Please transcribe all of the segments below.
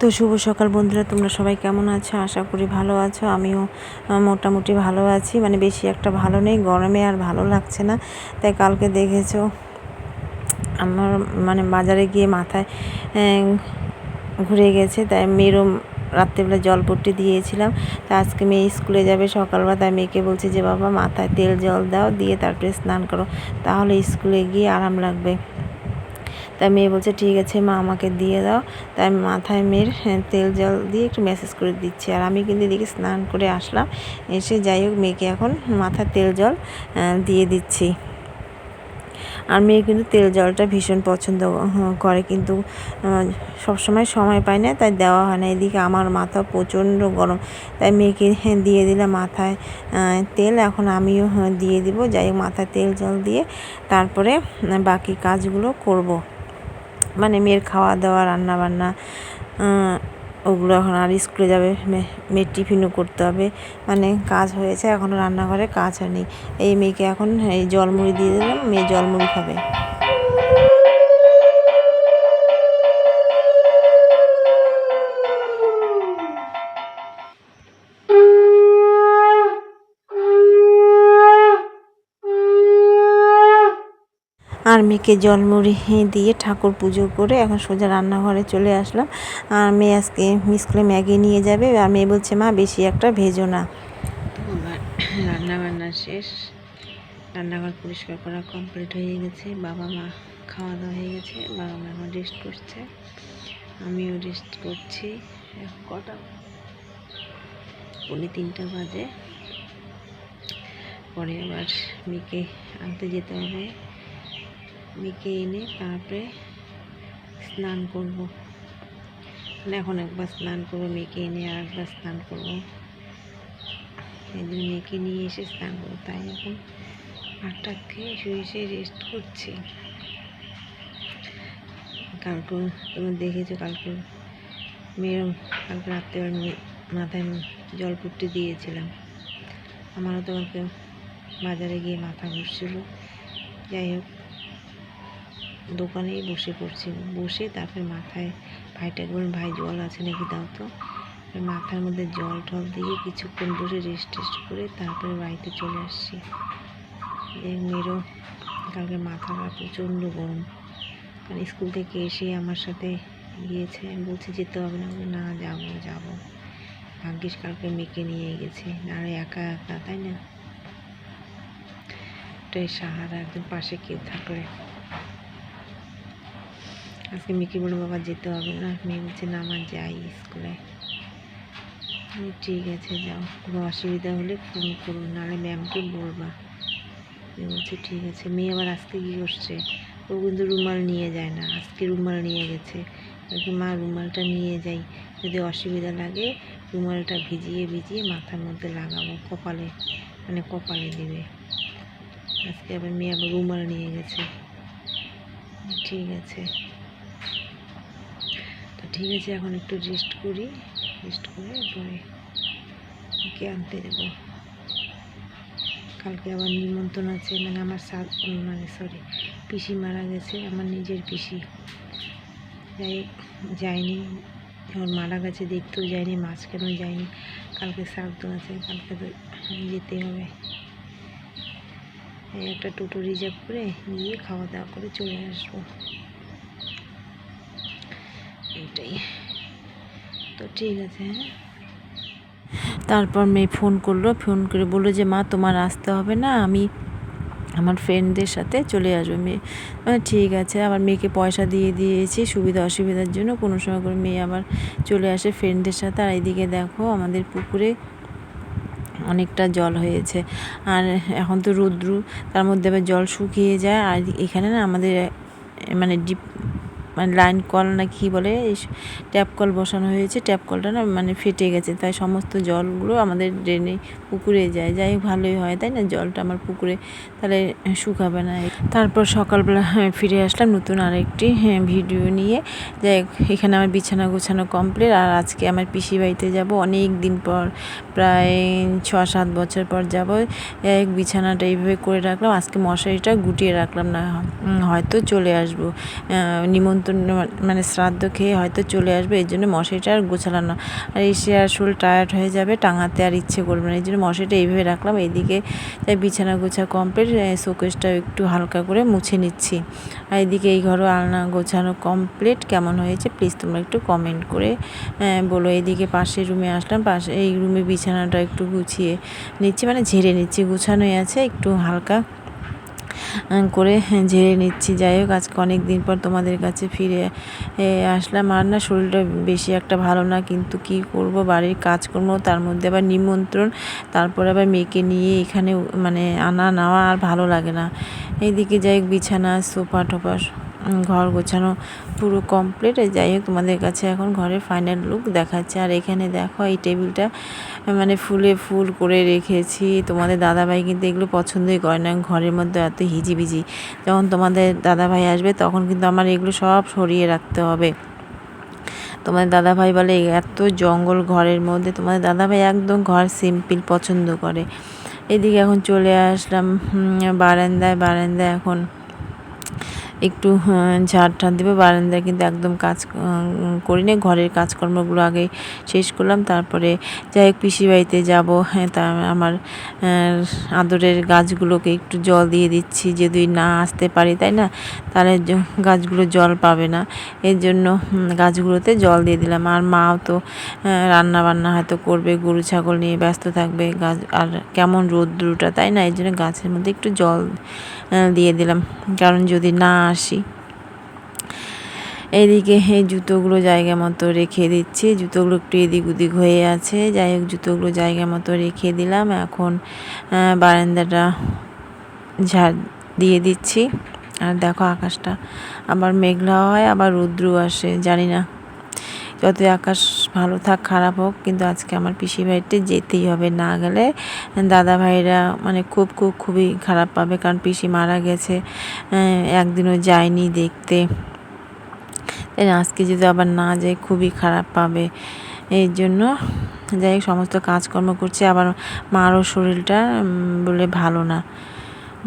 তো শুভ সকাল বন্ধুরা, তোমরা সবাই কেমন আছো? আশা করি ভালো আছো। আমিও মোটামুটি ভালো আছি। মানে বেশি একটা ভালো নেই, গরমে আর ভালো লাগছে না। তাই কালকে দেখেছ, আমার মানে বাজারে গিয়ে মাথায় ঘুরে গেছে। তাই মেয়েরও রাত্রেবেলা জলপট্টি দিয়েছিলাম। তা আজকে মেয়ে স্কুলে যাবে সকালবেলা। তাই মেয়েকে বলছে যে, বাবা, মাথায় তেল জল দাও, দিয়ে তারপরে স্নান করো। তাহলে স্কুলে গিয়ে আরাম লাগবে। তাই মেয়ে বলছে ঠিক আছে মা আমাকে দিয়ে দাও। তাই মাথায় মেয়ের হ্যাঁ, তেল জল দিয়ে একটু ম্যাসেজ করে দিচ্ছি। আর আমি কিন্তু এদিকে স্নান করে আসলাম। এসে যাই হোক মেয়েকে এখন মাথায় তেল জল দিয়ে দিচ্ছি। আর মেয়ে কিন্তু তেল জলটা ভীষণ পছন্দ করে কিন্তু সব সময় পায় না তাই দেওয়া হয় না। এদিকে আমার মাথা প্রচণ্ড গরম। তাই মেয়েকে হ্যাঁ, দিয়ে দিলাম মাথায় তেল। এখন আমিও হ্যাঁ, দিয়ে দিব। যাই মাথায় তেল জল দিয়ে তারপরে বাকি কাজগুলো করব। মানে মেয়ের খাওয়া দাওয়া, রান্না বান্না ওগুলো এখন আর স্কুলে যাবে মেয়ের টিফিনও করতে হবে। মানে কাজ হয়েছে এখনও রান্নাঘরে কাজ হয়নি। এই মেয়েকে এখন এই জলমুড়ি দিয়ে দিলাম, মেয়ে জলমুড়ি খাবে। আর মেয়েকে জলমুড়ি দিয়ে ঠাকুর পুজো করে এখন সোজা রান্নাঘরে চলে আসলাম। আর মেয়ে আজকে স্কুলে ম্যাগি নিয়ে যাবে। আর মেয়ে বলছে, মা, বেশি একটা ভেজো না। রান্না বান্না শেষ। রান্নাঘর পরিষ্কার করা কমপ্লিট হয়ে গেছে। বাবা মা খাওয়া দাওয়া হয়ে গেছে। বাবা মা এখন রেস্ট করছে। আমিও রেস্ট করছি। কটা? পৌনে তিনটা বাজে। পরে আবার মেয়েকে আনতে যেতে হবে। মেয়েকে এনে তারপরে স্নান করব। মানে এখন একবার স্নান করব মেয়েকে এনে আর একবার স্নান করব। জন্য মেয়েকে নিয়ে এসে স্নান করব, তাই এখন আটটা খেয়ে শুয়ে শুয়ে রেস্ট করছি। কালকে তুমি দেখেছ, কালকে মেয়ের কালকে রাত্রেবেলা মাথায় জল পুট্টি দিয়েছিলাম। আমারও তো কালকে বাজারে গিয়ে মাথা ঘুরছিল। যাই হোক দোকানেই বসে পড়ছি। বসে তারপরে মাথায় ভাইটা বললাম ভাই, জল আছে নাকি? দাও তো। মাথার মধ্যে জল টল দিয়ে কিছুক্ষণ বসে রেস্ট টেস্ট করে তারপরে বাড়িতে চলে আসছি। মেয়েরও কালকে মাথাটা প্রচণ্ড গরম। কারণ স্কুল থেকে এসে আমার সাথে গিয়েছে। আমি বলছি, যেতে হবে না। না, যাব যাব। ভাগ্যিস কালকে মেয়েকে নিয়ে গেছে। আর একা একা, তাই না? এটাই সাহারা একদম পাশে কেউ থাকলে। আজকে মেয়েকে বলে বাবা, যেতে হবে না। মেয়ে বলছে, না আমার যাই স্কুলে। ঠিক আছে, যাও। কোনো অসুবিধা হলে ফোন করুন নাহলে ম্যামকে বলবা। মেয়ে বলছে, ঠিক আছে। মেয়ে আবার আজকে কী করছে? ও কিন্তু রুমাল নিয়ে যায় না, আজকে রুমাল নিয়ে গেছে। মা, রুমালটা নিয়ে যাই। যদি অসুবিধা লাগে, রুমালটা ভিজিয়ে ভিজিয়ে মাথার মধ্যে লাগাবো, কপালে মানে কপালে দেবে। আজকে আবার মেয়ে আবার রুমাল নিয়ে গেছে। ঠিক আছে। ঠিক আছে, এখন একটু রেস্ট করি রেস্ট করে পরে ওকে আনতে দেবো কালকে আবার নিমন্ত্রণ আছে মানে আমার সাত মানে সরি পিসি মারা গেছে, আমার নিজের পিসি। যাই যাইনি যখন মারা গেছে, দেখতেও যায়নি মাছ কেন যায়নি কালকে শ্রাদ্ধ আছে, কালকে তো যেতে হবে। একটা টোটো রিজার্ভ করে গিয়ে খাওয়া দাওয়া করে চলে আসব। এটাই তো ঠিক আছে হ্যাঁ? তারপর মেয়ে ফোন করল, ফোন করে বলল যে, মা, তোমার আসতে হবে না, আমি আমার ফ্রেন্ডদের সাথে চলে আসবে। মেয়ে ঠিক আছে। আবার মেয়েকে পয়সা দিয়ে দিয়েছি, সুবিধা অসুবিধার জন্য। কোনো সময় করে মেয়ে আবার চলে আসে ফ্রেন্ডদের সাথে। আর এইদিকে দেখো, আমাদের পুকুরে অনেকটা জল হয়েছে। আর এখন তো রৌদ্র, তার মধ্যে আবার জল শুকিয়ে যায়। আর এখানে না আমাদের মানে ডিপ মানে লাইন কল না কি বলে ট্যাপ কল বসানো হয়েছে ট্যাপ কলটা না মানে ফেটে গেছে তাই সমস্ত জলগুলো আমাদের ড্রেনে পুকুরে যায় যাই ভালোই হয় তাই না? জলটা আমার পুকুরে তাহলে শুকাবে না। তারপর সকালবেলা হ্যাঁ, ফিরে আসলাম নতুন আরেকটি হ্যাঁ, ভিডিও নিয়ে। যাই এখানে আমার বিছানা গোছানো কমপ্লিট আর আজকে আমার পিসি বাড়িতে যাব। অনেক দিন পর প্রায় ছ সাত বছর পর যাব। এক বিছানাটা এইভাবে করে রাখলাম। আজকে মশারিটা গুটিয়ে রাখলাম না হয়তো চলে আসব। নিমন্ত্রণ নিমন্ত্রণ মানে শ্রাদ্ধ খেয়ে হয়তো চলে আসবে, এই জন্য মশারিটা আর গোছালাম না। আর এসে আর শরীর টায়ার্ড হয়ে যাবে, টাঙাতে আর ইচ্ছে করবে না। এই জন্য মশারিটা এইভাবে রাখলাম, এইদিকে তাই বিছানা গোছা কমপ্লিট শোকেসটা একটু হালকা করে মুছে নিচ্ছি। আর এদিকে এই ঘরও আলনা গোছানো কমপ্লিট কেমন হয়েছে প্লিজ তোমরা একটু কমেন্ট করে বলো। এদিকে পাশের রুমে আসলাম, পাশে এই রুমে বিছানাটা একটু গুছিয়ে নিচ্ছি মানে ঝেড়ে নিচ্ছি। গুছানোই আছে, একটু হালকা করে ঝেড়ে নিচ্ছি। যাই হোক, আজকে অনেক দিন পর তোমাদের কাছে ফিরে আসলাম। আর না, শরীরটা বেশি একটা ভালো না, কিন্তু কি করব? বাড়ির কাজকর্ম, তার মধ্যে আবার নিমন্ত্রণ, তারপরে আবার মেয়েকে নিয়ে এখানে মানে আনা নেওয়া আর ভালো লাগে না। এইদিকে যাই হোক, বিছানা সোফা টোফা ঘর গোছানো পুরো কমপ্লিট যাই হোক, তোমাদের কাছে এখন ঘরের ফাইনাল লুক দেখাচ্ছে। আর এখানে দেখো, এই টেবিলটা মানে ফুলে ফুল করে রেখেছি। তোমাদের দাদাভাই কিন্তু এগুলো পছন্দই করে না। ঘরের মধ্যে এত হিজিবিজি। যখন তোমাদের দাদাভাই আসবে, তখন কিন্তু আমার এগুলো সব সরিয়ে রাখতে হবে। তোমাদের দাদাভাই বলে, এত জঙ্গল ঘরের মধ্যে। তোমাদের দাদাভাই একদম ঘর সিম্পল পছন্দ করে। এদিকে এখন চলে আসলাম বারান্দায়। বারান্দায় এখন একটু হ্যাঁ, ঝাড় ঠাড় দেবে। বারান্দায় কিন্তু একদম কাজ করি না ঘরের কাজকর্মগুলো আগে শেষ করলাম। তারপরে যাই হোক পিসি বাড়িতে যাব। হ্যাঁ তা আমার আদরের গাছগুলোকে একটু জল দিয়ে দিচ্ছি। যদি না আসতে পারি তাই না? তাহলে গাছগুলো জল পাবে না। এর জন্য গাছগুলোতে জল দিয়ে দিলাম। আর মাও তো রান্না বান্না হয়তো করবে গরু ছাগল নিয়ে ব্যস্ত থাকবে। গাছ আর কেমন রোদ্রুটা তাই না? এই জন্য গাছের মধ্যে একটু জল দিয়ে দিলাম। কারণ যদি না আসি। এদিকে এই জুতোগুলো জায়গা মতো রেখে দিচ্ছি। জুতোগুলো একটু এদিক ওদিক হয়ে আছে। যাই হোক, জুতোগুলো জায়গা মতো রেখে দিলাম। এখন বারান্দাটা ঝাড় দিয়ে দিচ্ছি। আর দেখো আকাশটা। আবার মেঘলা হয়, আবার রৌদ্র আসে। জানি না। যতই আকাশ ভালো থাক, খারাপ হোক, কিন্তু আজকে আমার পিসি বাড়িতে যেতেই হবে। না গেলে দাদা ভাইরা মানে খুব খুব, খুবই খারাপ পাবে, কারণ পিসি মারা গেছে। একদিনও যায়নি দেখতে। তাই আজকে যদি আবার না যায়, খুবই খারাপ পাবে। এই জন্য যাই সমস্ত কাজকর্ম করছি। আবার মারও শরীরটা বলে ভালো না।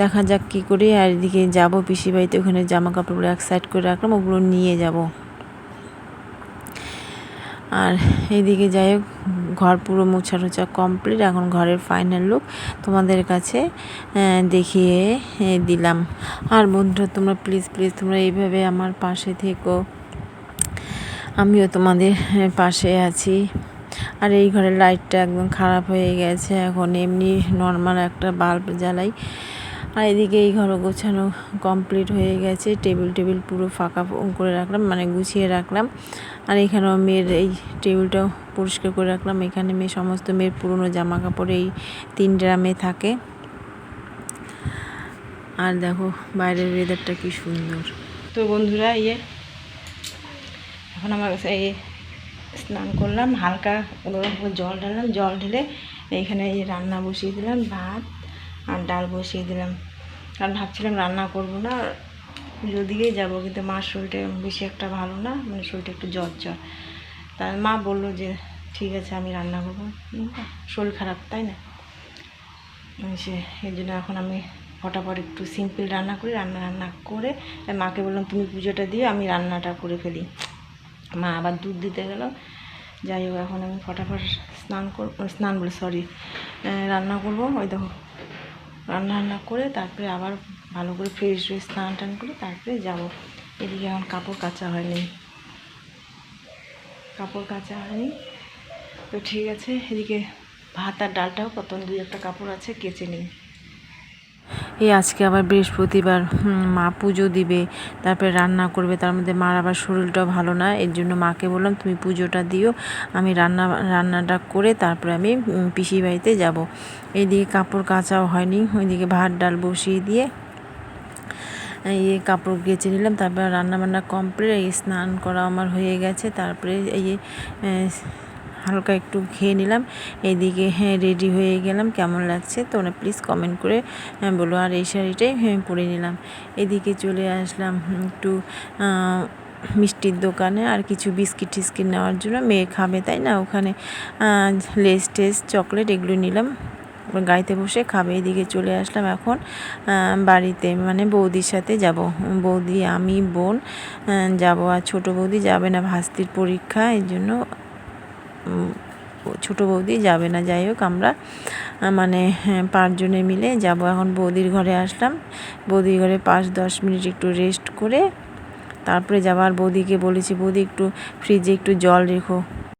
দেখা যাক কী করি। আর এদিকে যাব পিসি বাড়িতে ওখানে জামা কাপড়গুলো এক সাইড করে রাখলাম, ওগুলো নিয়ে যাব। আর এইদিকে যাই হোক, ঘর পুরো মোছা টোছা কমপ্লিট। এখন ঘরের ফাইনাল লুক তোমাদের কাছে দেখিয়ে দিলাম। আর বন্ধুরা, তোমরা প্লিজ প্লিজ তোমরা এইভাবে আমার পাশে থেকো। আমিও তোমাদের পাশে আছি। আর এই ঘরের লাইটটা একদম খারাপ হয়ে গেছে। এখন এমনি নর্মাল একটা বাল্ব জ্বালাই। আর এদিকে এই ঘর গোছানো কমপ্লিট হয়ে গেছে। টেবিল টেবিল পুরো ফাঁকা করে রাখলাম মানে গুছিয়ে রাখলাম। আর এখানেও মেয়ের এই টেবিলটাও পরিষ্কার করে রাখলাম। এখানে মেয়ে, সমস্ত মেয়ের পুরনো জামা কাপড় এই তিন ড্রামে থাকে। আর দেখো, বাইরের ওয়েদারটা কি সুন্দর। তো বন্ধুরা ইয়ে এখন আমার এই স্নান করলাম, হালকা জল ঢাললাম। জল ঢেলে এইখানে এই রান্না বসিয়ে দিলাম, ভাত আর ডাল বসিয়ে দিলাম। কারণ ভাবছিলাম রান্না করব না পুজোর দিকেই যাব, কিন্তু মার শরীরটা বেশি একটা ভালো না মানে শরীরটা একটু জ্বর জ্বর তার মা বলল যে, ঠিক আছে, আমি রান্না করব। শরীর খারাপ, তাই না? সে এই জন্য এখন আমি ফটাফট একটু সিম্পল রান্না করি, রান্না রান্না করে মাকে বললাম, তুমি পুজোটা দিও, আমি রান্নাটা করে ফেলি। মা আবার দুধ দিতে গেল। যাই হোক, এখন আমি ফটাফট স্নান কর, স্নান বলে সরি রান্না করব। ওই দেখো রান্না রান্না করে তারপরে আবার ভালো করে ফ্রেশ ফ্রেশ স্নান টান করে তারপরে যাব। এদিকে এখন কাপড় কাচা হয়নি। কাপড় কাচা হয়নি। তো ঠিক আছে, এদিকে ভাত আর ডালটাও কত দুই একটা কাপড় আছে, কেচে নিই। এই আজকে আবার বৃহস্পতিবার মা পুজো দিবে, তারপরে রান্না করবে, তার মধ্যে মার আবার শরীরটাও ভালো না, এর জন্য মাকে বললাম, তুমি পুজোটা দিও, আমি রান্না, রান্নাটা করে তারপরে আমি পিসি বাড়িতে যাব। এইদিকে কাপড় কাচাও হয়নি, ওইদিকে ভাত, ডাল বসিয়ে দিয়ে, এই কাপড় কেচে নিলাম, তারপর রান্না বান্না কমপ্লিট স্নান করা আমার হয়ে গেছে, তারপরে এই হালকা একটু খেয়ে নিলাম। এইদিকে হ্যাঁ রেডি হয়ে গেলাম। কেমন লাগছে? তোমরা প্লিজ কমেন্ট করে হ্যাঁ, বলো। আর এই শাড়িটাই হ্যাঁ পরে নিলাম। এদিকে চলে আসলাম একটু মিষ্টির দোকানে আর কিছু বিস্কিট টিস্কিট নেওয়ার জন্য। মেয়ে খাবে তাই না? ওখানে লেস টেস চকলেট এগুলো নিলাম। গাড়িতে বসে খাবে। এদিকে চলে আসলাম এখন বাড়িতে। মানে বৌদির সাথে যাব। বৌদি আমি বোন যাব। আর ছোট বৌদি যাবে না ভাস্তির পরীক্ষা। এই জন্য ছোটো বৌদি যাবে না যাই হোক আমরা মানে হ্যাঁ, পাঁচজনে মিলে যাব। এখন বৌদির ঘরে আসলাম। বৌদির ঘরে পাঁচ দশ মিনিট একটু রেস্ট করে তারপরে যাবার বৌদিকে বলেছি বৌদি একটু ফ্রিজে একটু জল রেখো।